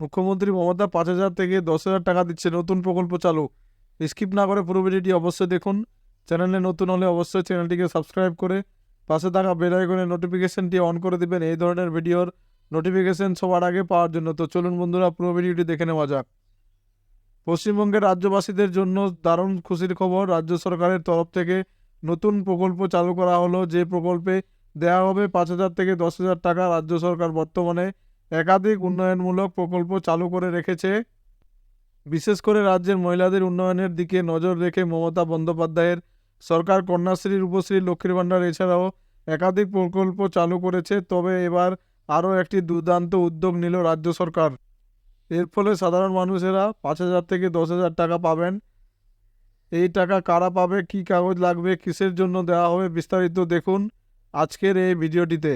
মুখ্যমন্ত্রী মমতা পাঁচ হাজার থেকে দশ হাজার টাকা দিচ্ছে নতুন প্রকল্প চালু। স্কিপ না করে পুরো ভিডিওটি অবশ্যই দেখুন। চ্যানেলে নতুন হলে অবশ্যই চ্যানেলটিকে সাবস্ক্রাইব করে পাশে থাকা বেল আইকনের নোটিফিকেশনটি অন করে দিবেন। এই ধরনের ভিডিওর নোটিফিকেশন সবার আগে পাওয়ার জন্য। তো চলুন বন্ধুরা, পুরো ভিডিওটি দেখে নেওয়া যাক। পশ্চিমবঙ্গের রাজ্যবাসীদের জন্য দারুণ খুশির খবর। রাজ্য সরকারের তরফ থেকে নতুন প্রকল্প চালু করা হলো। যে প্রকল্পে দেওয়া হবে পাঁচ হাজার থেকে দশ হাজার টাকা রাজ্য সরকার বর্তমানে একাধিক উন্নয়নমূলক প্রকল্প চালু করে রেখেছে। বিশেষ করে রাজ্যের মহিলাদের উন্নয়নের দিকে নজর রেখে মমতা বন্দ্যোপাধ্যায়ের সরকার কন্যাশ্রী রূপশ্রী লক্ষ্মীর ভাণ্ডার এছাড়াও একাধিক প্রকল্প চালু করেছে, তবে এবার আরও একটি দুর্দান্ত উদ্যোগ নিল রাজ্য সরকার। এর ফলে সাধারণ মানুষেরা পাঁচ হাজার থেকে দশ হাজার টাকা পাবেন। এই টাকা কারা পাবে, কী কাগজ লাগবে, কিসের জন্য দেওয়া হবে বিস্তারিত দেখুন আজকের এই ভিডিওটিতে।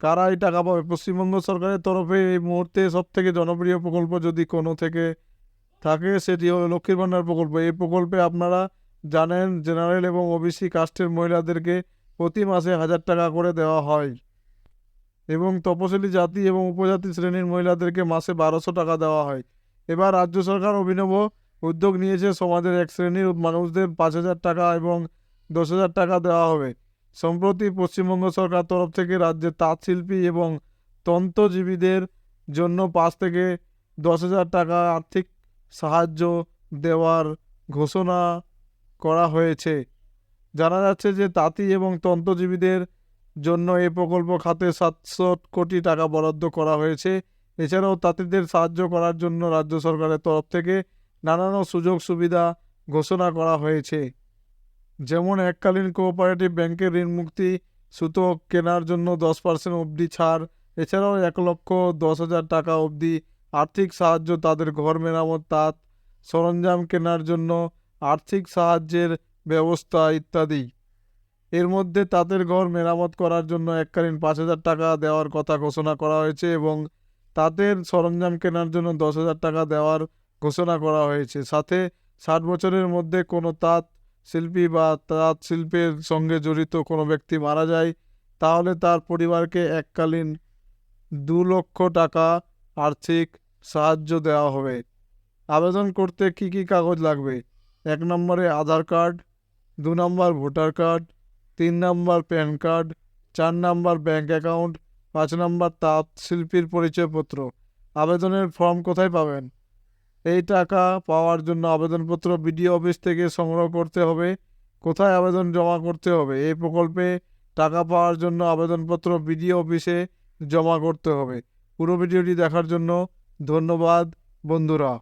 কারা এই টাকা পাবে? পশ্চিমবঙ্গ সরকারের তরফে এই মুহূর্তে সবথেকে জনপ্রিয় প্রকল্প যদি কোনো থেকে থাকে, সেটি হলো লক্ষ্মীর ভাণ্ডার প্রকল্প। এই প্রকল্পে আপনারা জানেন, জেনারেল এবং ওবিসি কাস্টের মহিলাদেরকে প্রতি মাসে হাজার টাকা করে দেওয়া হয় এবং তপশিলি জাতি এবং উপজাতি শ্রেণির মহিলাদেরকে মাসে বারোশো টাকা দেওয়া হয়। এবার রাজ্য সরকার অভিনব উদ্যোগ নিয়েছে, সমাজের এক শ্রেণির মানুষদের পাঁচ হাজার টাকা এবং দশ হাজার টাকা দেওয়া হবে। সম্প্রতি পশ্চিমবঙ্গ সরকার তরফ থেকে রাজ্যের তাঁত শিল্পী এবং তন্ত্রজীবীদের জন্য পাঁচ থেকে দশ হাজার টাকা আর্থিক সাহায্য দেওয়ার ঘোষণা করা হয়েছে। জানা যাচ্ছে যে তাঁতি এবং তন্ত্রজীবীদের জন্য এই প্রকল্প খাতে সাতশো কোটি টাকা বরাদ্দ করা হয়েছে। এছাড়াও তাঁতিদের সাহায্য করার জন্য রাজ্য সরকারের তরফ থেকে নানান সুযোগ সুবিধা ঘোষণা করা হয়েছে। যেমন এককালীন কোঅপারেটিভ ব্যাংকের ঋণ মুক্তি সুতো কেনার জন্য দশ পার্সেন্ট অবধি ছাড়, এছাড়াও এক লক্ষ দশ হাজার টাকা অবধি আর্থিক সাহায্য তাদের ঘর মেরামত, তাঁত সরঞ্জাম কেনার জন্য আর্থিক সাহায্যের ব্যবস্থা ইত্যাদি। এর মধ্যে তাঁতের ঘর মেরামত করার জন্য এককালীন পাঁচ হাজার টাকা দেওয়ার কথা ঘোষণা করা হয়েছে এবং তাঁতের সরঞ্জাম কেনার জন্য দশ হাজার টাকা দেওয়ার ঘোষণা করা হয়েছে। সাথে ষাট বছরের মধ্যে কোনো তাঁত শিল্পী বা তাঁত শিল্পের সঙ্গে জড়িত কোনো ব্যক্তি মারা যায়, তাহলে তার পরিবারকে এককালীন দু লক্ষ টাকা আর্থিক সাহায্য দেওয়া হবে। আবেদন করতে কি কি কাগজ লাগবে? এক নম্বরে আধার কার্ড, দু নম্বর ভোটার কার্ড, তিন নম্বর প্যান কার্ড, চার নম্বর ব্যাঙ্ক অ্যাকাউন্ট, পাঁচ নম্বর তাঁত শিল্পীর পরিচয়পত্র। আবেদনের ফর্ম কোথায় পাবেন? এই টাকা পাওয়ার জন্য আবেদনপত্র বিডিও অফিস থেকে সংগ্রহ করতে হবে। কোথায় আবেদন জমা করতে হবে? এই প্রকল্পে টাকা পাওয়ার জন্য আবেদনপত্র বিডিও অফিসে জমা করতে হবে। পুরো ভিডিওটি দেখার জন্য ধন্যবাদ, বন্ধুরা।